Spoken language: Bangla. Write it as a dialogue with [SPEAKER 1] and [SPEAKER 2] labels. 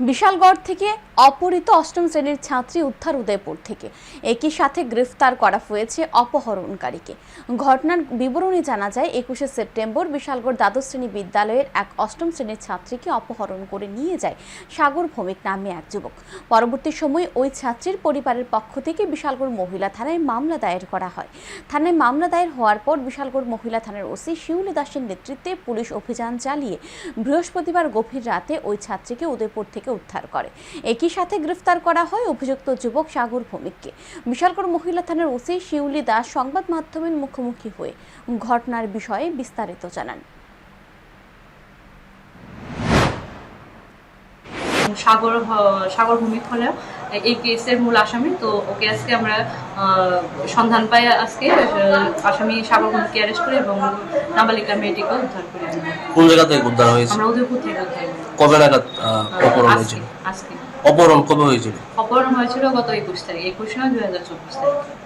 [SPEAKER 1] বিশালগড় থেকে অপহৃত অষ্টম শ্রেণির ছাত্রী উদ্ধার উদয়পুর থেকে। একই সাথে গ্রেফতার করা হয়েছে অপহরণকারীকে। ঘটনার বিবরণী জানা যায়, একুশে সেপ্টেম্বর বিশালগড় দ্বাদশ শ্রেণি বিদ্যালয়ের এক অষ্টম শ্রেণির ছাত্রীকে অপহরণ করে নিয়ে যায় সাগর ভৌমিক নামে এক যুবক। পরবর্তী সময়ে ওই ছাত্রীর পরিবারের পক্ষ থেকে বিশালগড় মহিলা থানায় মামলা দায়ের করা হয়। থানায় মামলা দায়ের হওয়ার পর বিশালগড় মহিলা থানার ওসি শিউলি দাসের নেতৃত্বে পুলিশ অভিযান চালিয়ে বৃহস্পতিবার গভীর রাতে ওই ছাত্রীকে উদয়পুর থেকে উদ্ধার করে। একই সাথে গ্রেফতার করা হয় অভিযুক্ত যুবক সাগর ভৌমিককে। বিশালগড় মহিলা থানার ওসি শিউলি দাস সংবাদ মাধ্যমের মুখোমুখি হয়ে ঘটনার বিষয়ে বিস্তারিত জানান।
[SPEAKER 2] সাগর সাগর ভূমিক হলো এই কেসের মূল আসামি। তো ওকে আজকে আমরা আহ, সন্ধান পাই আজকে আসামি সাগর ভূমিককে অ্যারেস্ট করি এবং নাবালিকা মেয়েটিকে উদ্ধার করি
[SPEAKER 3] কোন জায়গা থেকে উদ্ধার হয়েছে?
[SPEAKER 2] আমরা উদয়পুর থেকে উদ্ধার করি।
[SPEAKER 3] কবে নাগাদ অপহরণ হয়েছিল? অপহরণ কবে হয়েছিল?
[SPEAKER 2] অপহরণ হয়েছিল গত একুশ তারিখ একুশ নয় দুই হাজার চব্বিশ তারিখ।